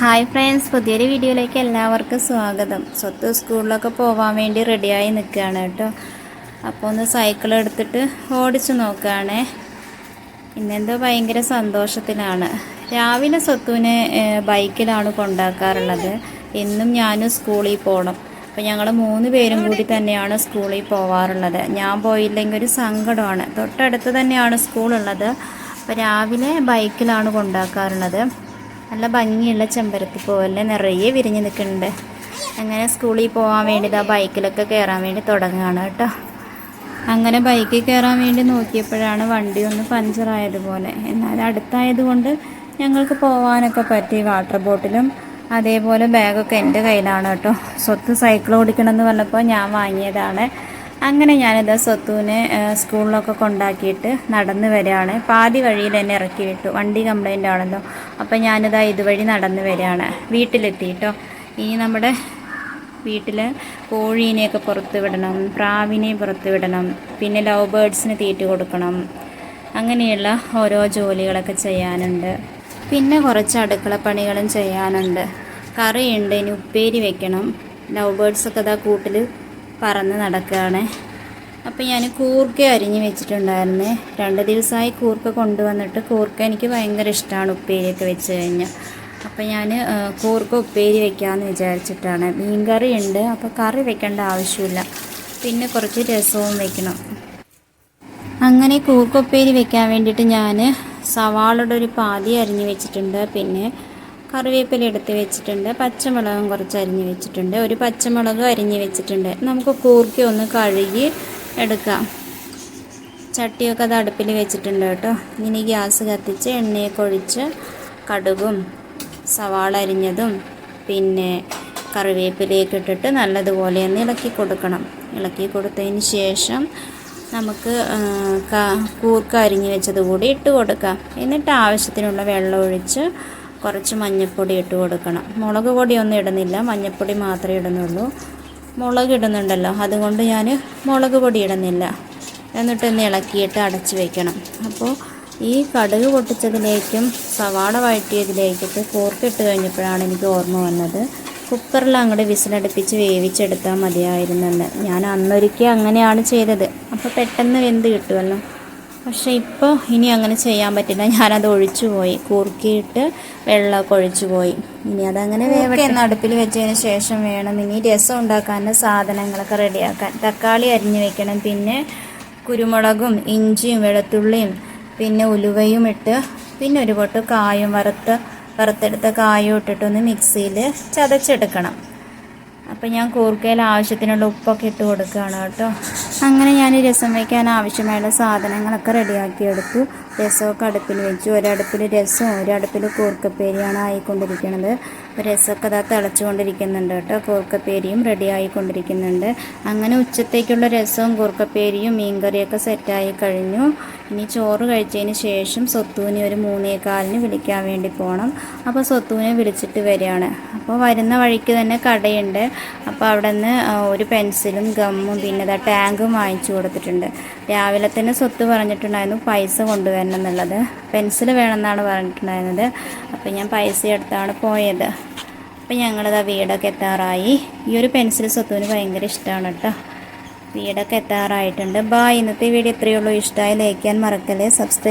Hi friends പുതിയൊരു വീഡിയോയിലേക്ക് എല്ലാവർക്കും സ്വാഗതം. സ്വത്ത് സ്കൂളിലൊക്കെ പോകാൻ വേണ്ടി റെഡിയായി നിൽക്കുകയാണ് കേട്ടോ. അപ്പോൾ ഒന്ന് സൈക്കിൾ എടുത്തിട്ട് ഓടിച്ചു നോക്കുകയാണേ. ഇന്നെന്തോ ഭയങ്കര സന്തോഷത്തിലാണ്. രാവിലെ സ്വത്തുവിനെ ബൈക്കിലാണ് കൊണ്ടാക്കാറുള്ളത്. എന്നും ഞാനും സ്കൂളിൽ പോകണം അപ്പോൾ ഞങ്ങൾ മൂന്ന് പേരും കൂടി തന്നെയാണ് സ്കൂളിൽ പോവാറുള്ളത്. ഞാൻ പോയില്ലെങ്കിൽ ഒരു സങ്കടമാണ്. തൊട്ടടുത്ത് തന്നെയാണ് സ്കൂളുള്ളത്. അപ്പോൾ രാവിലെ ബൈക്കിലാണ് കൊണ്ടാക്കാറുള്ളത്. നല്ല ഭംഗിയുള്ള ചെമ്പരത്തി പൂവല്ലേ നിറയെ വിരിഞ്ഞ് നിൽക്കുന്നുണ്ട്. അങ്ങനെ സ്കൂളിൽ പോകാൻ വേണ്ടി ആ ബൈക്കിലൊക്കെ കയറാൻ വേണ്ടി തുടങ്ങുകയാണ് കേട്ടോ. അങ്ങനെ ബൈക്കിൽ കയറാൻ വേണ്ടി നോക്കിയപ്പോഴാണ് വണ്ടി ഒന്ന് പഞ്ചറായതുപോലെ എന്നാൽ അടുത്തായതുകൊണ്ട് ഞങ്ങൾക്ക് പോകാനൊക്കെ പറ്റി വാട്ടർ ബോട്ടിലും അതേപോലെ ബാഗൊക്കെ എന്റെ കയ്യിലാണ് കേട്ടോ. സ്വത്ത് സൈക്കിൾ ഓടിക്കണമെന്ന് പറഞ്ഞപ്പോൾ ഞാൻ വാങ്ങിയതാണ്. അങ്ങനെ ഞാനിത് സ്വത്തുവിനെ സ്കൂളിലൊക്കെ കൊണ്ടാക്കിയിട്ട് നടന്ന് വരികയാണ്. പാതി വഴിയിൽ എന്നെ ഇറക്കി വിട്ടു. വണ്ടി കംപ്ലൈന്റ് ആണല്ലോ. അപ്പോൾ ഞാനിതാ ഇതുവഴി നടന്ന് വരികയാണ്. വീട്ടിലെത്തിയിട്ടോ. ഇനി നമ്മുടെ വീട്ടിൽ കോഴീനെയൊക്കെ പുറത്ത് വിടണം. പ്രാവിനെ പുറത്ത് വിടണം. പിന്നെ ലവ് ബേഡ്സിന് തീറ്റ കൊടുക്കണം. അങ്ങനെയുള്ള ഓരോ ജോലികളൊക്കെ ചെയ്യാനുണ്ട്. പിന്നെ കുറച്ച് അടുക്കള പണികളും ചെയ്യാനുണ്ട്. കറിയുണ്ട്. ഇനി ഉപ്പേരി വെക്കണം. ലവ് ബേഡ്സൊക്കെ ഇതാ കൂട്ടിൽ പറന്ന് നടക്കുകയാണ്. അപ്പോൾ ഞാൻ കൂർക്ക അരിഞ്ഞ് വെച്ചിട്ടുണ്ടായിരുന്നേ. രണ്ട് ദിവസമായി കൂർക്ക കൊണ്ടുവന്നിട്ട് കൂർക്ക എനിക്ക് ഭയങ്കര ഇഷ്ടമാണ് ഉപ്പേരിയൊക്കെ വെച്ച് കഴിഞ്ഞാൽ അപ്പോൾ ഞാൻ കൂർക്ക ഉപ്പേരി വെക്കാമെന്ന് വിചാരിച്ചിട്ടാണ്. മീൻ കറി ഉണ്ട് അപ്പോൾ കറി വെക്കേണ്ട ആവശ്യമില്ല. പിന്നെ കുറച്ച് രസവും വെക്കണം. അങ്ങനെ കൂർക്ക ഉപ്പേരി വെക്കാൻ വേണ്ടിയിട്ട് ഞാൻ സവാളയുടെ ഒരു പാതി അരിഞ്ഞ് വെച്ചിട്ടുണ്ട്. പിന്നെ കറിവേപ്പില എടുത്ത് വെച്ചിട്ടുണ്ട്. പച്ചമുളകും കുറച്ച് അരിഞ്ഞ് വെച്ചിട്ടുണ്ട്. ഒരു പച്ചമുളക് അരിഞ്ഞ് വെച്ചിട്ടുണ്ട്. നമുക്ക് കൂർക്കി ഒന്ന് കഴുകി എടുക്കാം. ചട്ടിയൊക്കെ അത് അടുപ്പിൽ വെച്ചിട്ടുണ്ട് കേട്ടോ. ഇനി ഗ്യാസ് കത്തിച്ച് എണ്ണയൊക്കെ ഒഴിച്ച് കടുകും സവാള അരിഞ്ഞതും പിന്നെ കറിവേപ്പിലയൊക്കെ ഇട്ടിട്ട് നല്ലതുപോലെ ഒന്ന് ഇളക്കി കൊടുക്കണം. ഇളക്കി കൊടുത്തതിന് ശേഷം നമുക്ക് കൂർക്ക അരിഞ്ഞ് വെച്ചത് കൂടി ഇട്ട് കൊടുക്കാം. എന്നിട്ട് ആവശ്യത്തിനുള്ള വെള്ളം ഒഴിച്ച് കുറച്ച് മഞ്ഞൾപ്പൊടി ഇട്ട് കൊടുക്കണം. മുളക് പൊടിയൊന്നും ഇടുന്നില്ല. മഞ്ഞൾപ്പൊടി മാത്രമേ ഇടുന്നുള്ളൂ. മുളക് ഇടുന്നുണ്ടല്ലോ. അതുകൊണ്ട് ഞാൻ മുളക് പൊടി ഇടുന്നില്ല. എന്നിട്ടൊന്ന് ഇളക്കിയിട്ട് അടച്ച് വയ്ക്കണം അപ്പോൾ ഈ കടുക് പൊട്ടിച്ചതിലേക്കും സവാള വഴറ്റിയതിലേക്കൊക്കെ കോർക്കിട്ട് കഴിഞ്ഞപ്പോഴാണ് എനിക്ക് ഓർമ്മ വന്നത്. കുക്കറിൽ അങ്ങോട്ട് വിസിലടുപ്പിച്ച് വേവിച്ചെടുത്താൽ മതിയായിരുന്നെന്ന്. ഞാൻ അന്നൊരിക്കൽ അങ്ങനെയാണ് ചെയ്തത്. അപ്പോൾ പെട്ടെന്ന് വെന്ത് കിട്ടുമല്ലോ. പക്ഷേ ഇപ്പോൾ ഇനി അങ്ങനെ ചെയ്യാൻ പറ്റില്ല. ഞാനത് ഒഴിച്ചു പോയി കൂർക്കിയിട്ട് വെള്ളമൊക്കെ ഒഴിച്ചു പോയി ഇനി അതങ്ങനെ വേവട്ടെ. അടുപ്പിൽ വെച്ചതിന് ശേഷം വേണം. ഇനി രസം ഉണ്ടാക്കാൻ സാധനങ്ങളൊക്കെ റെഡിയാക്കാൻ. തക്കാളി അരിഞ്ഞു വെക്കണം. പിന്നെ കുരുമുളകും ഇഞ്ചിയും വെളുത്തുള്ളിയും പിന്നെ ഉലുവയും ഇട്ട് പിന്നെ ഒരു പൊട്ട് കായും വറുത്ത് വറുത്തെടുത്ത കായും ഇട്ടിട്ടൊന്ന് മിക്സിയിൽ ചതച്ചെടുക്കണം. അപ്പം ഞാൻ കൂർക്കയിൽ ആവശ്യത്തിനുള്ള ഉപ്പൊക്കെ ഇട്ട് കൊടുക്കുകയാണ് കേട്ടോ. അങ്ങനെ ഞാൻ രസം വയ്ക്കാൻ ആവശ്യമായുള്ള സാധനങ്ങളൊക്കെ റെഡിയാക്കി എടുത്തു. രസമൊക്കെ അടുപ്പിൽ വെച്ചു ഒരടുപ്പിൽ രസവും ഒരടുപ്പിൽ കൂർക്കപ്പേരിയാണ് ആയിക്കൊണ്ടിരിക്കുന്നത്. രസമൊക്കെ അതാ തിളച്ചുകൊണ്ടിരിക്കുന്നുണ്ട് കേട്ടോ. കൂർക്കപ്പേരിയും റെഡി ആയിക്കൊണ്ടിരിക്കുന്നുണ്ട്. അങ്ങനെ ഉച്ചത്തേക്കുള്ള രസവും കൂർക്കപ്പേരിയും മീൻകറിയൊക്കെ സെറ്റായി കഴിഞ്ഞു. ഇനി ചോറ് കഴിച്ചതിന് ശേഷം സ്വത്തൂനെ ഒരു മൂന്നേകാലിന് വിളിക്കാൻ വേണ്ടി പോകണം അപ്പോൾ സ്വത്തൂനെ വിളിച്ചിട്ട് വരികയാണ്. അപ്പോൾ വരുന്ന വഴിക്ക് തന്നെ കടയുണ്ട്. അപ്പോൾ അവിടെ നിന്ന് ഒരു പെൻസിലും ഗമ്മും പിന്നെ ടാങ്കും വാങ്ങിച്ചു കൊടുത്തിട്ടുണ്ട്. രാവിലെ തന്നെ സ്വത്ത് പറഞ്ഞിട്ടുണ്ടായിരുന്നു പൈസ കൊണ്ടുവരണം എന്നുള്ളത് പെൻസിൽ വേണമെന്നാണ് പറഞ്ഞിട്ടുണ്ടായിരുന്നത്. അപ്പോൾ ഞാൻ പൈസ എടുത്താണ് പോയത്. അപ്പോൾ ഞങ്ങളിതാ വീടൊക്കെ എത്താറായി. ഈ ഒരു പെൻസിൽ സ്വത്തുവിന് ഭയങ്കര ഇഷ്ടമാണ് കേട്ടോ വീടൊക്കെ എത്താറായിട്ടുണ്ട്. ബായ് ഇന്നത്തെ വീഡിയോ ഇത്രയേ ഉള്ളൂ. ഇഷ്ടമായി ലയിക്കാൻ മറക്കല്ലേ. സബ്സ്ക്രൈബ്